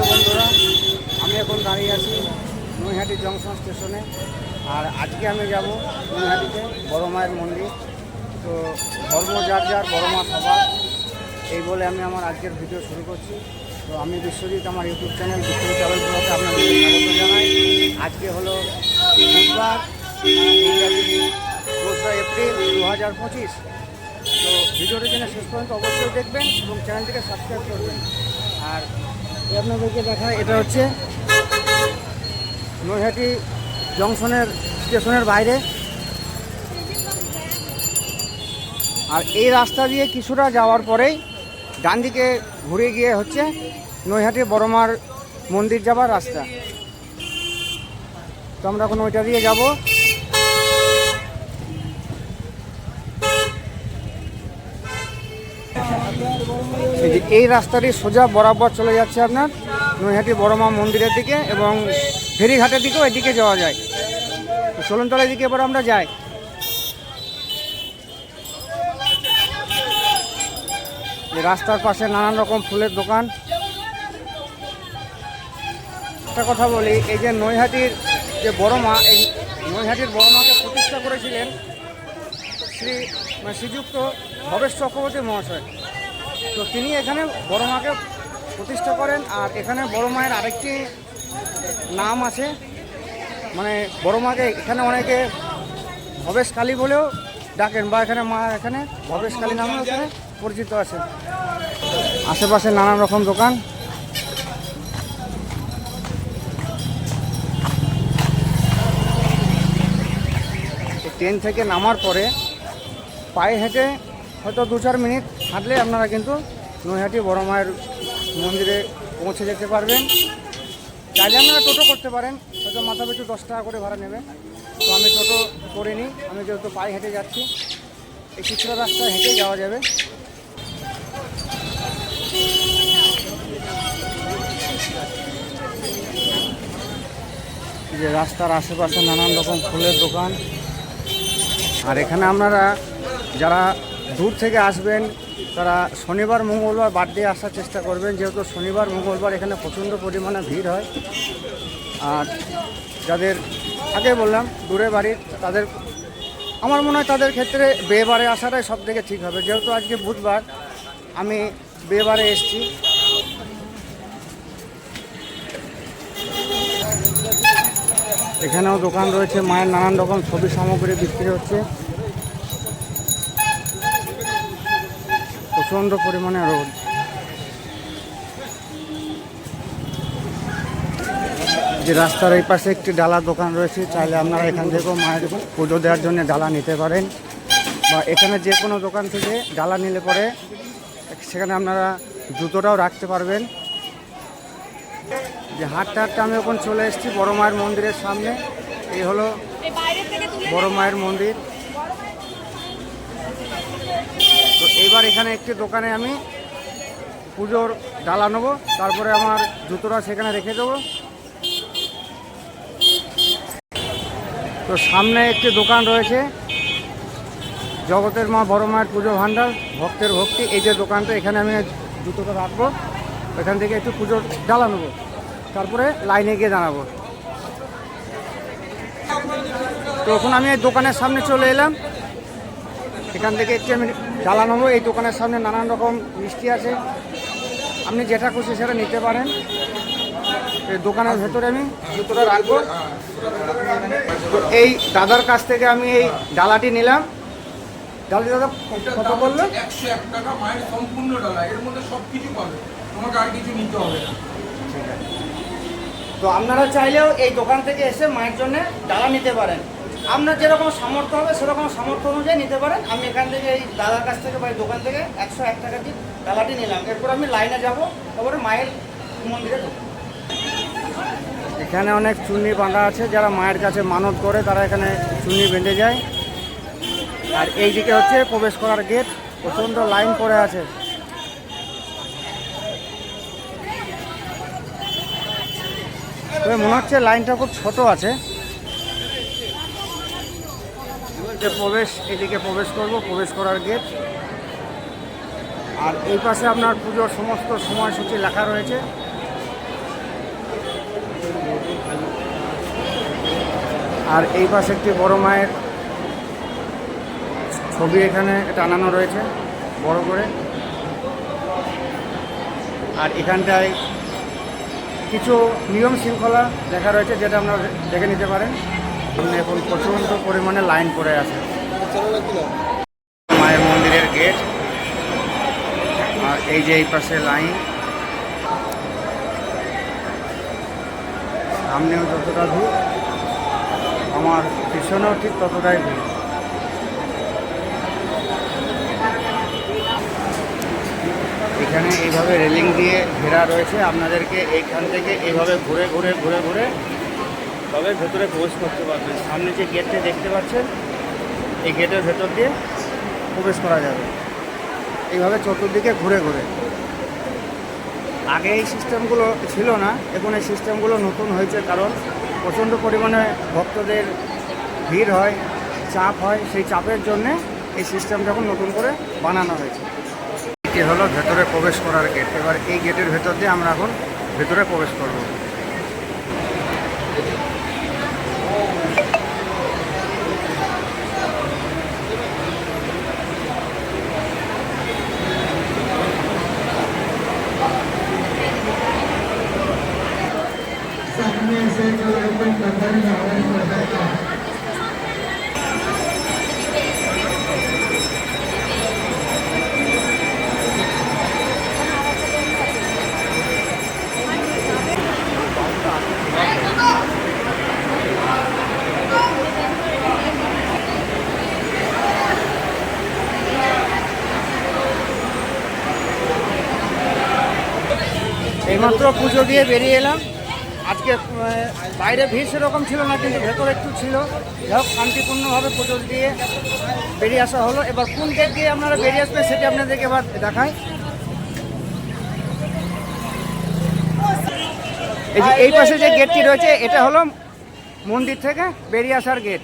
সকাল বন্ধুরা। আমি এখন দাঁড়িয়ে আছি নৈহাটি জংশন স্টেশনে। আর আজকে আমি যাব নৈহাটিতে বড় মায়ের মন্দির। তো ধর্ম যার যার, বড় মা সবার। এই বলে আমি আমার আজকের ভিডিও শুরু করছি। তো আমি বিশ্বজিৎ, আমার ইউটিউব চ্যানেল বিশ্বজিৎ আপনাদের স্বাগত জানাই। আজকে হলো বুধবার, দোসরা এপ্রিল দু হাজার পঁচিশ। তো ভিডিওটি যেন শেষ পর্যন্ত অবশ্যই দেখবেন এবং চ্যানেলটিকে সাবস্ক্রাইব করবেন। আর আপনাদেরকে দেখা এটা হচ্ছে নৈহাটি জংশনের স্টেশনের বাইরে। আর এই রাস্তা দিয়ে কিছুটা যাওয়ার পরেই ডান দিকে ঘুরে গিয়ে হচ্ছে নৈহাটি বড়মার মন্দির যাবার রাস্তা। তো আমরা এখন ওইটা দিয়ে যাব। এই রাস্তাটি সোজা বরাবর চলে যাচ্ছে আপনার নৈহাটি বড়মা মন্দিরের দিকে এবং ফেরিঘাটের দিকেও এদিকে যাওয়া যায়। চলুন তাহলে এদিকে এবার আমরা যাই। রাস্তার পাশে নানান রকম ফুলের দোকান। একটা কথা বলি, এই যে নৈহাটির যে বড় মা, এই নৈহাটির বড়মাকে প্রতিষ্ঠা করেছিলেন শ্রী মানে শ্রীযুক্ত ভবেশ চক্রবর্তী মহাশয়। তো তিনি এখানে বড় মাকে প্রতিষ্ঠা করেন আর এখানে বড় মায়ের আরেকটি নাম আছে। মানে বড় মাকে এখানে অনেকে ভবেশ কালী বলেও ডাকেন বা এখানে মা এখানে ভবেশ কালী নামেও এখানে পরিচিত আছে। আশেপাশে নানান রকম দোকান। ট্রেন থেকে নামার পরে পায়ে হেঁটে হয়তো দু চার মিনিট হাঁটলে আপনারা কিন্তু নৈহাটি বড় মায়ের মন্দিরে পৌঁছে যেতে পারবেন। চাইলে আপনারা টোটো করতে পারেন, হয়তো মাথা পিছু দশ টাকা করে ভাড়া নেবে তো আমি টোটো করে নিই, আমি যেহেতু পায়ে হেঁটে যাচ্ছি, এই কিছুটা রাস্তা হেঁটে যাওয়া যাবে। যে রাস্তার আশেপাশে নানান রকম ফুলের দোকান। আর এখানে আপনারা যারা দূর থেকে আসবেন তারা শনিবার, মঙ্গলবার বাদ দিয়ে আসার চেষ্টা করবেন, যেহেতু শনিবার, মঙ্গলবার এখানে প্রচণ্ড পরিমাণে ভিড় হয়। আর যাদের, আগে বললাম, দূরে বাড়ির তাদের, আমার মনে হয় তাদের ক্ষেত্রে বেবারে আসাটাই সব থেকে ঠিক হবে। যেহেতু আজকে বুধবার, আমি বেবারে এসেছি। এখানেও দোকান রয়েছে, মায়ের নানান রকম ছবি সামগ্রী বিক্রি হচ্ছে। প্রচণ্ড পরিমাণে রোদ। যে রাস্তার এই পাশে একটি ডালা দোকান রয়েছে, চাইলে আপনারা এখান থেকেও মায়ের পুজো দেওয়ার জন্য ডালা নিতে পারেন। বা এখানে যে কোনো দোকান থেকে ডালা নিলে পরে সেখানে আপনারা জুতোটাও রাখতে পারবেন। যে হাঁটতে হাঁটতে আমি এখন চলে এসেছি বড় মায়ের মন্দিরের সামনে। এই হলো বড় মায়ের মন্দির। তো এইবার এখানে একটি দোকানে আমি পুজোর ডালা নেব, তারপরে আমার জুতোটা সেখানে রেখে দেবো। তো সামনে একটি দোকান রয়েছে, জগতের মা বড় মায়ের পুজো ভাণ্ডার, ভক্তের ভক্তি, এই যে দোকানটা, এখানে আমি জুতোটা রাখব, এখান থেকে একটু পুজোর ডালা নেব, তারপরে লাইনে গিয়ে দাঁড়াবো। তো এখন আমি এই দোকানের সামনে চলে এলাম, এখান থেকে একটু আমি নেব এই দোকানের সামনে নানান রকম মিষ্টি আছে। আপনি যেটা খুশি সেটা নিতে পারেন। এই দোকানের ভেতরে আমি জুতোটা রাখব। তো এই দাদার কাছ থেকে আমি এই ডালাটি নিলাম। ডালাটি দাদা কত বলল? একশো এক টাকা মায়ের সম্পূর্ণ ডালা এর মধ্যে সব কিছু পাবে। তোমাকে আর কিছু নিতে হবে না। তো আপনারা চাইলেও এই দোকান থেকে এসে মায়ের জন্য ডালা নিতে পারেন। আপনার যেরকম সামর্থ্য হবে, সেরকম সামর্থ্য অনুযায়ী নিতে পারেন। আমি এখান থেকে এই দাদার কাছ থেকে বা দোকান থেকে একশো এক টাকা দিয়ে ডালাটি নিলাম। এরপর আমি লাইনে যাব, তারপরে মায়ের মন্দিরে এখানে অনেক চুন্নি বাঁধা আছে, যারা মায়ের কাছে মানত করে, তারা এখানে চুন্নি বেঁধে যায়। আর এই দিকে হচ্ছে প্রবেশ করার গেট, প্রচণ্ড লাইন পড়ে আছে। তবে মনে হচ্ছে লাইনটা খুব ছোট আছে। গেটে প্রবেশ, এদিকে প্রবেশ করব, প্রবেশ করার গেট আর এই পাশে আপনার পুজোর সমস্ত সময়সূচি লেখা রয়েছে। আর এই পাশে একটি বড় মায়ের ছবি এখানে টানানো রয়েছে, বড় করে। আর এখানটায় কিছু নিয়ম শৃঙ্খলা লেখা রয়েছে, যেটা আপনারা দেখে নিতে পারেন। এখানে প্রচণ্ড পরিমাণে লাইন পড়ে আছে। মায়ের মন্দিরের গেট আর এই যে এই পাশে লাইন। সামনেও যতটা ভিড়, আমার পিছনেও ঠিক ততটাই ভিড়। এখানে এইভাবে রেলিং দিয়ে ঘেরা রয়েছে। আপনাদেরকে এইখান থেকে এইভাবে ঘুরে ঘুরে ঘুরে ঘুরে তবে ভেতরে প্রবেশ করতে পারবেন সামনে যে গেটটি দেখতে পাচ্ছেন, এই গেটের ভেতর দিয়ে প্রবেশ করা যাবে। এইভাবে চতুর্দিকে ঘুরে ঘুরে। আগে এই সিস্টেমগুলো ছিল না, এখন এই সিস্টেমগুলো নতুন হয়েছে কারণ প্রচণ্ড পরিমাণে ভক্তদের ভিড় হয়, চাপ হয়। সেই চাপের জন্যে এই সিস্টেমটা এখন নতুন করে বানানো হয়েছে। এটি হলো ভেতরে প্রবেশ করার গেট এবার এই গেটের ভেতর দিয়ে আমরা এখন ভেতরে প্রবেশ করব। এইমাত্র পুজো দিয়ে বেরিয়ে এলাম। আজকে বাইরে ভিড় সেরকম ছিল না, কিন্তু ভেতরে একটু ছিল। যাই শান্তিপূর্ণভাবে পুজো দিয়ে বেরিয়ে আসা হলো। এবার কোন গেট দিয়ে আপনারা বেরিয়ে আসবেন সেটি আপনাদেরকে এবার দেখাই। এই যে এই পাশে যে গেটটি রয়েছে, এটা হলো মন্দির থেকে বেরিয়ে আসার গেট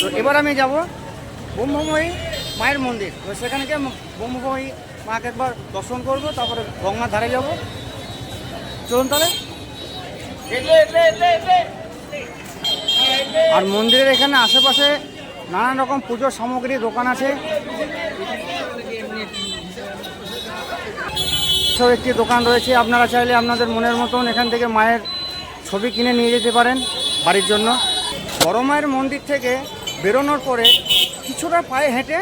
তো এবার আমি যাব ব্রহ্মময়ী মায়ের মন্দির। তো সেখানে গিয়ে ব্রহ্মময়ী মাকে একবার দর্শন করব, তারপরে গঙ্গার ধারে যাব। চলুন তাহলে। আর মন্দিরের এখানে আশেপাশে নানান রকম পুজোর সামগ্রী দোকান আছে। একটি দোকান রয়েছে, আপনারা চাইলে আপনাদের মনের মতন এখান থেকে মায়ের ছবি কিনে নিয়ে যেতে পারেন বাড়ির জন্য। বড় মায়ের মন্দির থেকে বেরোনোর পরে কিছুটা পায়ে হেঁটে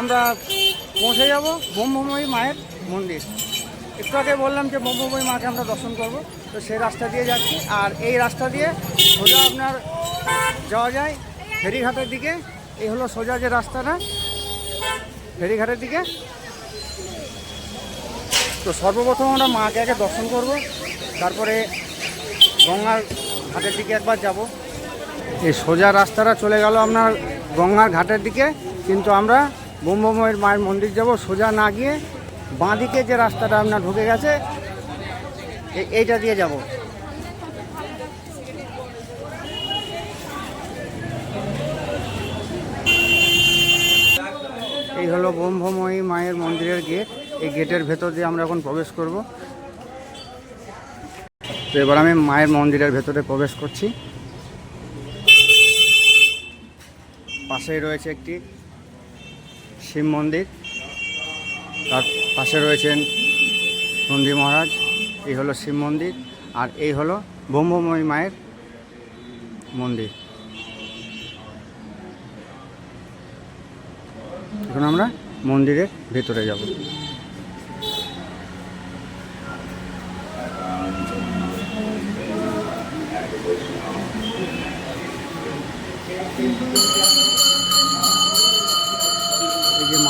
আমরা পৌঁছে যাব ব্রহ্মময়ী মায়ের মন্দির। একটু আগে বললাম যে ব্রহ্মময়ী মাকে আমরা দর্শন করব। তো সেই রাস্তা দিয়ে যাচ্ছি। আর এই রাস্তা দিয়ে সোজা আপনার যাওয়া যায় ফেরিঘাটের দিকে। এই হলো সোজা যে রাস্তাটা, ফেরিঘাটের দিকে। তো সর্বপ্রথম আমরা মাকে আগে দর্শন করব। তারপরে গঙ্গার ঘাটের দিকে একবার যাব। এই সোজা রাস্তাটা চলে গেল আপনার গঙ্গার ঘাটের দিকে। কিন্তু আমরা ব্রহ্মময়ের মায়ের মন্দির যাব, সোজা না গিয়ে বাঁদিকে যে রাস্তাটা আপনার ঢুকে গেছে এইটা দিয়ে যাব। এই হলো ব্রহ্মময়ী মায়ের মন্দিরের গেট। এই গেটের ভেতর দিয়ে আমরা এখন প্রবেশ করব। তো এবার আমি মায়ের মন্দিরের ভেতরে প্রবেশ করছি। পাশেই রয়েছে একটি শিব মন্দির। তার পাশে রয়েছেন নন্দী মহারাজ। এই হলো শিব মন্দির আর এই হলো ব্রহ্মময়ী মায়ের মন্দির। এখন আমরা মন্দিরের ভেতরে যাব।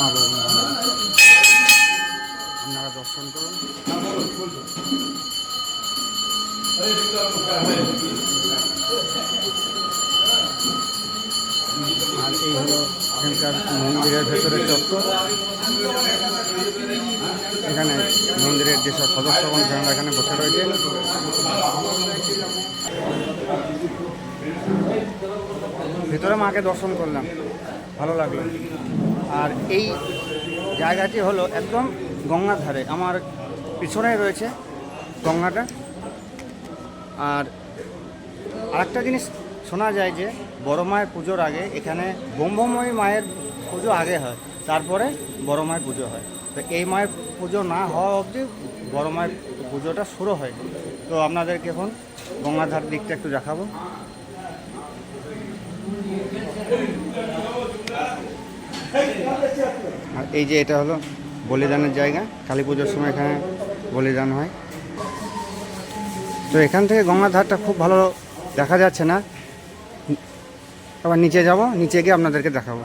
এই যে মা বাবা আপনারা দর্শন করুন। আর এই হলো এখানকার মন্দিরের ভেতরে চত্বর এখানে মন্দিরের যেসব সদস্যগণ তারা এখানে বসে রয়েছে। ভেতরে মাকে দর্শন করলাম। ভালো লাগল। আর এই জায়গাটি হলো একদম গঙ্গার ধারে। আমার পিছনে রয়েছে গঙ্গাটা। আর আরেকটা জিনিস শোনা যায় যে, বড় মায়ের পুজোর আগে এখানে ব্রহ্মময়ী মায়ের পুজো আগে হয়, তারপরে বড় মায়ের পুজো হয়। তো এই মায়ের পুজো না হওয়া অবধি বড় মায়ের পুজোটা শুরু হয়। তো আপনাদেরকে এখন গঙ্গাধার দিকটা একটু দেখাবো। আর এই যে এটা হলো বলিদানের জায়গা। কালী পুজোর সময় এখানে বলিদান হয়। তো এখান থেকে গঙ্গার ধারটা খুব ভালো দেখা যাচ্ছে না। আবার নিচে যাব, নিচে গিয়ে আপনাদেরকে দেখাবো।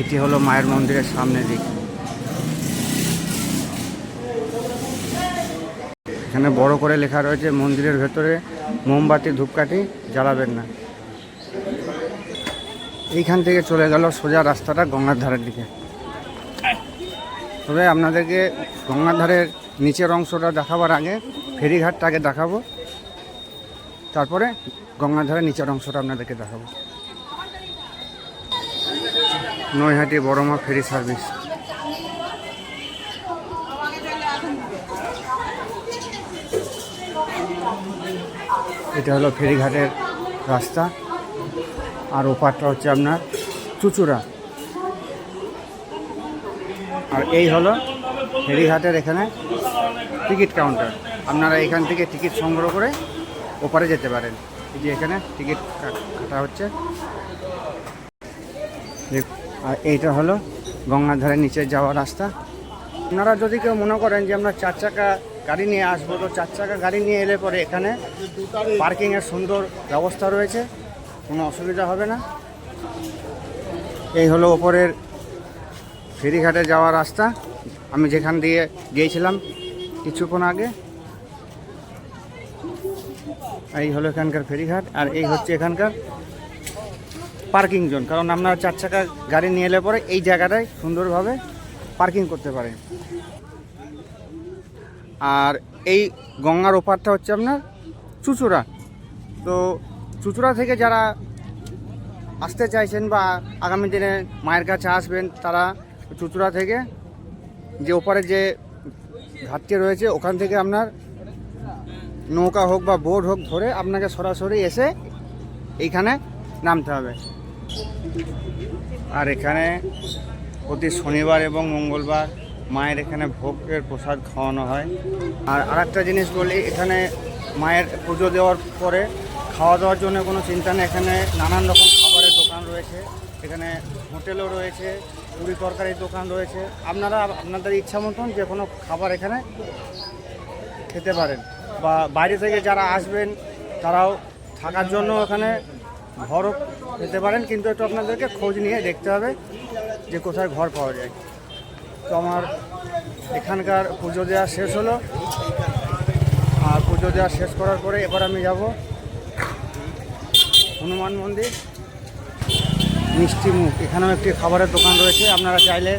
এটি হলো মায়ের মন্দিরের সামনের দিক। এখানে বড় করে লেখা রয়েছে, মন্দিরের ভেতরে মোমবাতি, ধূপকাঠি জ্বালাবেন না। এইখান থেকে চলে গেল সোজা রাস্তাটা গঙ্গার ধারের দিকে। তবে আপনাদেরকে গঙ্গার ধারের নিচের অংশটা দেখাবার আগে ফেরিঘাটটা আগে দেখাবো। তারপরে গঙ্গার ধারের নিচের অংশটা আপনাদেরকে দেখাবো। Naihati Baroma ferry service. এটা হলো ফেরিঘাটের রাস্তা। আর ওপারটা হচ্ছে আপনার চুচুড়া। আর এই হলো ফেরিঘাটের এখানে টিকিট কাউন্টার। আপনারা এখান থেকে টিকিট সংগ্রহ করে ওপারে যেতে পারেন। এই যে এখানে টিকিট কাটা হচ্ছে। আর এইটা হলো গঙ্গার ধারে নিচে যাওয়ার রাস্তা। আপনারা যদি কেউ মনে করেন যে আমরা চার চাকা গাড়ি নিয়ে আসব, তো চার চাকা গাড়ি নিয়ে এলে পরে এখানে পার্কিংয়ের সুন্দর ব্যবস্থা রয়েছে। কোনো অসুবিধা হবে না। এই হলো ওপরের ফেরিঘাটে যাওয়ার রাস্তা। আমি যেখান দিয়ে গিয়েছিলাম কিছুক্ষণ আগে। এই হলো এখানকার ফেরিঘাট আর এই হচ্ছে এখানকার পার্কিং জোন। কারণ আপনারা চার চাকা গাড়ি নিয়ে এলে পরে এই জায়গাটায় সুন্দরভাবে পার্কিং করতে পারেন আর এই গঙ্গার ওপারটা হচ্ছে আপনার চুচুড়া। তো চুচুড়া থেকে যারা আসতে চাইছেন বা আগামী দিনে মায়ের কাছে আসবেন, তারা চুচুড়া থেকে যে ওপারে যে ঘাটটি রয়েছে, ওখান থেকে আপনার নৌকা হোক বা বোট হোক ধরে আপনাকে সরাসরি এসে এইখানে নামতে হবে। আর এখানে প্রতি শনিবার এবং মঙ্গলবার মায়ের এখানে ভোগের প্রসাদ খাওয়ানো হয়। আর আরেকটা জিনিস বলি, এখানে মায়ের পুজো দেওয়ার পরে খাওয়া দাওয়ার জন্য কোনো চিন্তা নেই। এখানে নানান রকম খাবারের দোকান রয়েছে। এখানে হোটেলও রয়েছে, পুরি তরকারির দোকান রয়েছে। আপনারা, আপনাদের ইচ্ছা মতন যে কোনো খাবার এখানে খেতে পারেন। বা বাইরে থেকে যারা আসবেন, তারাও থাকার জন্য এখানে ঘরও পেতে পারেন। কিন্তু একটু আপনাদেরকে খোঁজ নিয়ে দেখতে হবে যে কোথায় ঘর পাওয়া যায়। তো আমার এখানকার পুজো দেওয়া শেষ হলো। আর পুজো দেওয়া শেষ করার পরে এবার আমি যাব হনুমান মন্দির, মিষ্টি মুখ। এখানেও একটি খাবারের দোকান রয়েছে, আপনারা চাইলে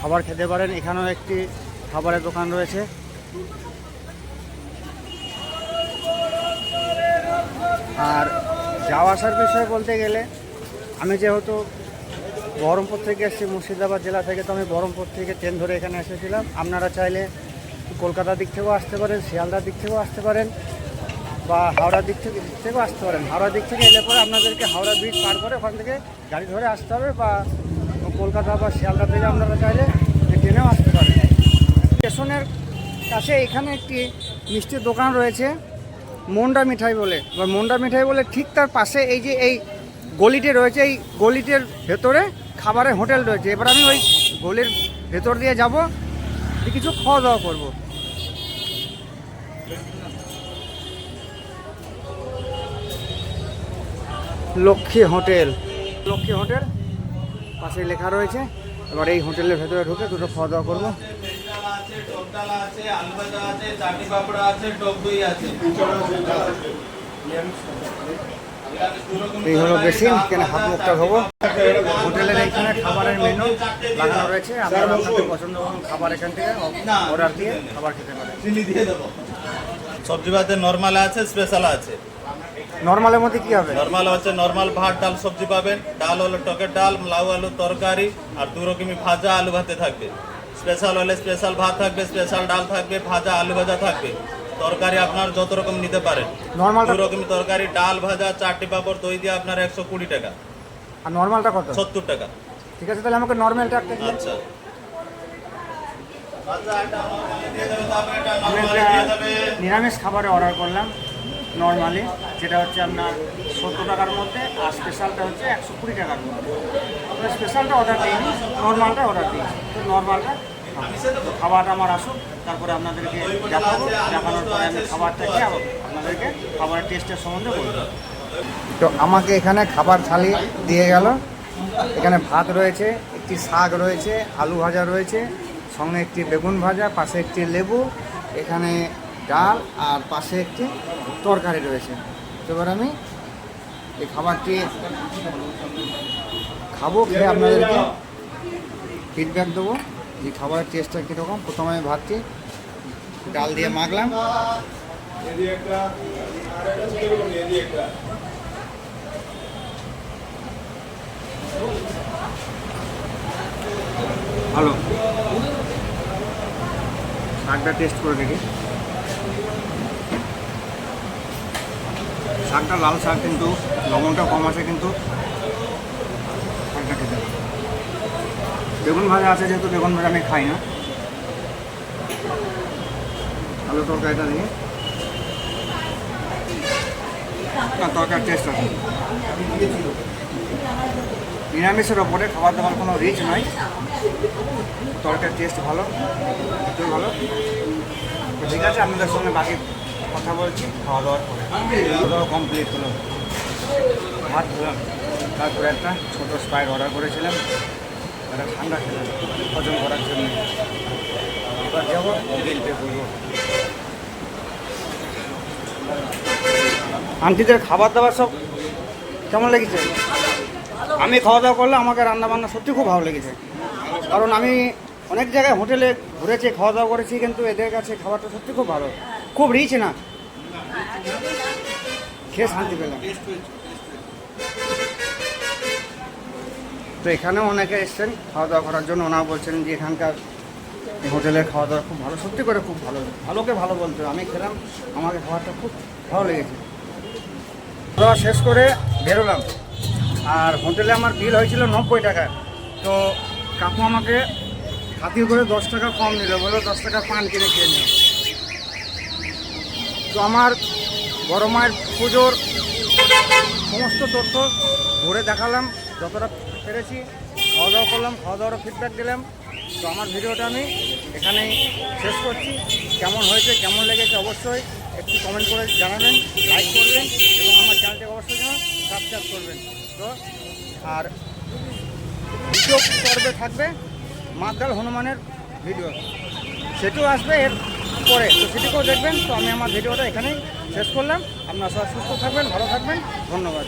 খাবার খেতে পারেন। এখানেও একটি খাবারের দোকান রয়েছে। আর যাওয়া আসার বিষয়ে বলতে গেলে, আমি যেহেতু বহরমপুর থেকে এসেছি, মুর্শিদাবাদ জেলা থেকে, তো আমি বহরমপুর থেকে ট্রেন ধরে এখানে এসেছিলাম। আপনারা চাইলে কলকাতা দিক থেকেও আসতে পারেন, শিয়ালদার দিক থেকেও আসতে পারেন। বা হাওড়ার দিক থেকে দিক থেকেও আসতে পারেন। হাওড়ার দিক থেকে এলে পরে আপনাদেরকে হাওড়া ব্রিজ পার করে ওখান থেকে গাড়ি ধরে আসতে হবে বা কলকাতা বা শিয়ালদা থেকে আপনারা চাইলে ট্রেনেও আসতে পারেন। স্টেশনের কাছে এখানে একটি মিষ্টির দোকান রয়েছে, মন্ডা মিঠাই বলে। বা মন্ডা মিঠাই বলে ঠিক তার পাশে এই যে এই গলিটি রয়েছে, এই গলিটির ভেতরে খাবারের হোটেল রয়েছে। এবার আমি ওই গলির ভেতর দিয়ে যাব কিছু খাওয়া দাওয়া করব। লক্ষ্মী হোটেল। লক্ষ্মী হোটেল পাশে লেখা রয়েছে। এবার এই হোটেলের ভেতরে ঢুকে দুটো খাওয়া দাওয়া করব। এই হলো বেসিন কেন হাত মুখটা ধোবো। হোটেলের এইখানে খাবারের মেনু লাগানো রয়েছে। আপনারা আপনাদের পছন্দ খাবার এখান থেকে অর্ডার দিয়ে খাবার খেতে পারেন সবজি ভাতে নর্মাল আছে স্পেশাল আছে। নর্মালের মধ্যে কি হবে? নর্মাল হচ্ছে নর্মাল ভাত ডাল সবজি পাবেন। ডাল হলো টকের ডাল লাউ আলু তরকারি আর দু রকমই ভাজা আলু ভাতে থাকবে। স্পেশাল হলে স্পেশাল ভাত থাকবে স্পেশাল ডাল থাকবে ভাজা আলু ভাজা থাকবে। তরকারি আপনার যত রকম নিতে পারেন। নর্মালটা দু রকম তরকারি ডাল ভাজা চারটি পাপড় দই দিয়ে আপনার একশো কুড়ি টাকা। আর নর্মালটা কত? সত্তর টাকা। ঠিক আছে তাহলে আমাকে নর্মালটা একটা আচ্ছা। নিরামিষ খাবারে অর্ডার করলাম। নর্মালি যেটা হচ্ছে আপনার সত্তর টাকার মধ্যে আর স্পেশালটা হচ্ছে একশো কুড়ি টাকার মধ্যে। আমরা স্পেশালটা অর্ডার দিইনি নর্মালটা অর্ডার দিয়েছি। তো নর্মালটা তো খাবারটা আমার আসুক, তারপরে আপনাদেরকে দেখাবো, দেখানোর পরে আমি খাবারটা খেয়ে আপনাদেরকে খাবারের টেস্টের সম্বন্ধে বলব। তো আমাকে এখানে খাবার থালি দিয়ে গেল। এখানে ভাত রয়েছে, একটি শাক রয়েছে, আলু ভাজা রয়েছে, সঙ্গে একটি বেগুন ভাজা, পাশে একটি লেবু। এখানে ডাল আর পাশে একটি তরকারি রয়েছে। তো এবার আমি এই খাবারটি খাব, খেয়ে আপনাদেরকে ফিডব্যাক দেবো যে খাবারের টেস্টটা কীরকম। প্রথমে আমি ভাতটি ডাল দিয়ে মাখলাম। ভালো। শাকটা টেস্ট করে দেখি। শাকটা, লাল শাক কিন্তু লবণটা কম আছে কিন্তু। শাকটা খেতে বেগুন ভাজা আছে যেহেতু, বেগুন ভাজা আমি খাই না। আলু তরকারিটা দিয়ে। না তরকার টেস্ট আছে। নিরামিষের ওপরে খাবার দাবার কোনো রিচ নয় তরকার টেস্ট ভালো ভালো। ঠিক আছে, আপনাদের সঙ্গে বাকি কথা বলছি খাওয়া দাওয়ার পরে খাওয়া দাওয়া কমপ্লিট হলো ভাত খেলাম। তারপরে একটা ছোটো স্প্রাইট অর্ডার করেছিলাম। একটা ঠান্ডা খেলাম হজম করার জন্য। এবার যাব বিল পে করব আন্টিদের খাবার দাবার সব কেমন লেগেছে? আমি খাওয়া দাওয়া করলে আমাকে রান্না বান্না সত্যি খুব ভালো লেগেছে। কারণ আমি অনেক জায়গায় হোটেলে ঘুরেছি খাওয়া দাওয়া করেছি কিন্তু এদের কাছে খাবারটা সত্যি খুব ভালো। খুব রিচ না। খেয়ে শান্তি পেলাম। তো এখানেও অনেকে এসছেন খাওয়া দাওয়া করার জন্য। ওনারা বলছেন যে এখানকার হোটেলের খাওয়া দাওয়া খুব ভালো, সত্যি করে খুব ভালো। ভালোকে ভালো বলতে। আমি খেলাম, আমাকে খাবারটা খুব ভালো লেগেছে। খাওয়া শেষ করে বেরোলাম। আর হোটেলে আমার বিল হয়েছিল নব্বই টাকা। তো কাকু আমাকে হাতির করে দশ টাকা কম নিল বলে দশ টাকা পান কিনে খেয়ে নিল তো আমার বড় মায়ের পুজোর সমস্ত তথ্য ঘুরে দেখালাম, যতটা পেরেছি খাওয়া দাওয়া করলাম খাওয়া দাওয়ারও ফিডব্যাক দিলাম। তো আমার ভিডিওটা আমি এখানেই শেষ করছি। কেমন হয়েছে, কেমন লেগেছে অবশ্যই একটু কমেন্ট করে জানাবেন লাইক করবেন, এবং আমার চ্যানেলটাকে অবশ্যই যেন সাবস্ক্রাইব করবেন। তো, আর দ্বিতীয় পর্বে থাকবে মাতাল হনুমানের ভিডিও সেটিও আসবে এর পরে তো সেটিকেও দেখবেন। তো আমি আমার ভিডিওটা এখানেই শেষ করলাম। আপনারা সবাই সুস্থ থাকবেন, ভালো থাকবেন। ধন্যবাদ।